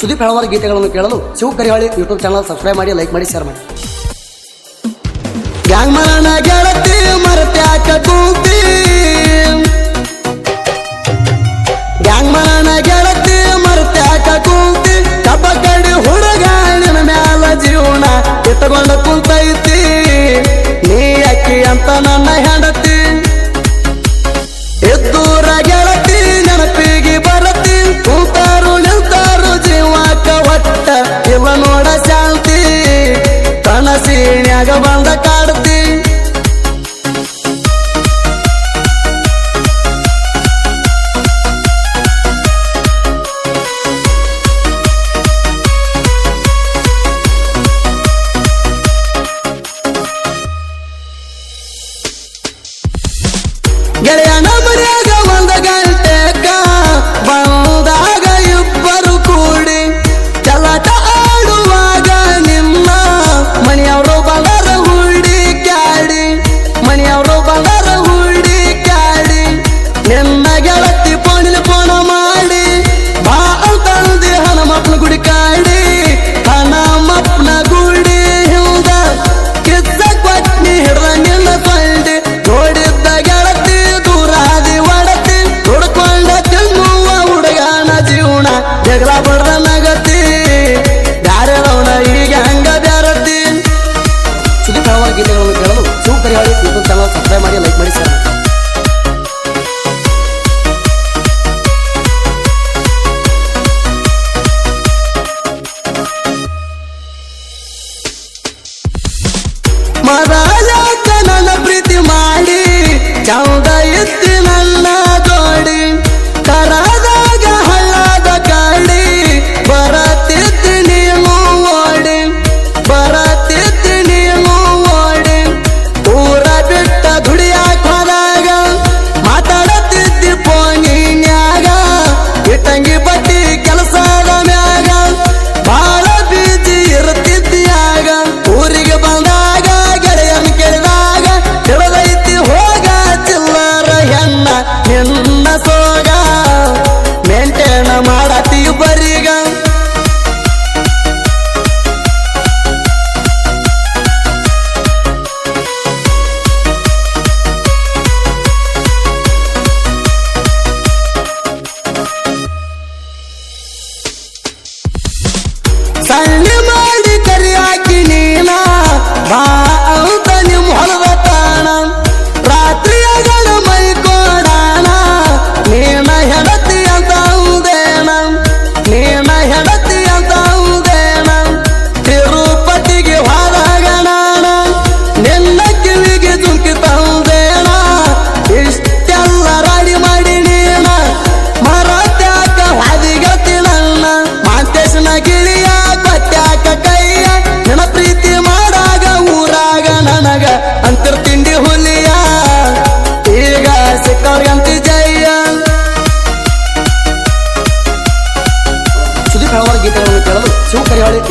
ಸುದೀಪ್ ಹಳವಾರ ಗೀತೆಗಳನ್ನು ಕೇಳಲು Shiva Karihali YouTube channel subscribe ಮಾಡಿ, ಲೈಕ್ ಮಾಡಿ, ಶೇರ್ ಮಾಡಿ. ಗೆಳತಿ ಕೂತಿ? ಗೆಳತಿ ಏನ್ಯಾಗ ಬಂದ ಕಾಡು ಸಂದೇಶಗಳನ್ನು ಕೇಳಲು Shiva Karihali YouTube channel subscribe ಮಾಡಿ ಲೈಕ್ ಮಾಡಿ ಶೇರ್ ಮಾಡಿ.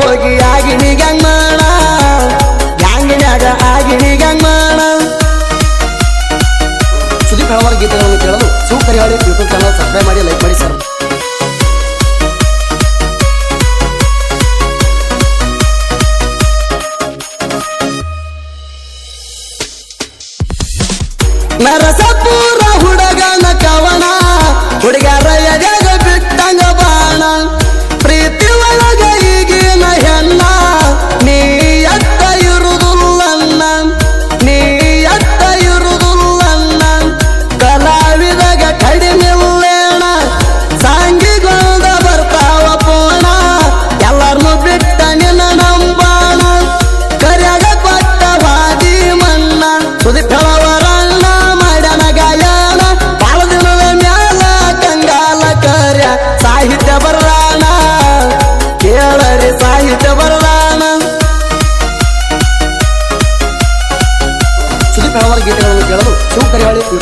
ಹೋಗಿ ಆಗಿನಿ ಗ್ಯಾಂಗ್ ಮಾಡ. ಗ್ಯಾಂಗಿನ್ಯಾಗ ಆಗಿನಿ ಗ್ಯಾಂಗ್ ಮಾಡ. ಸುದೀಪ್ ಹಳವಾರ ಗೀತೆಗಳನ್ನು ಕೇಳಲು ಸೂಪರ್ ಹೇಳಿ ಯೂಟ್ಯೂಬ್ ಚಾನಲ್ ಸಬ್ಸ್ಕ್ರೈಬ್ ಮಾಡಿ ಲೈಕ್ ಮಾಡಿ ಸರ್.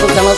ಸುದೀಪ್ ಹಲವಾರು ಗೀತೆಗಳನ್ನು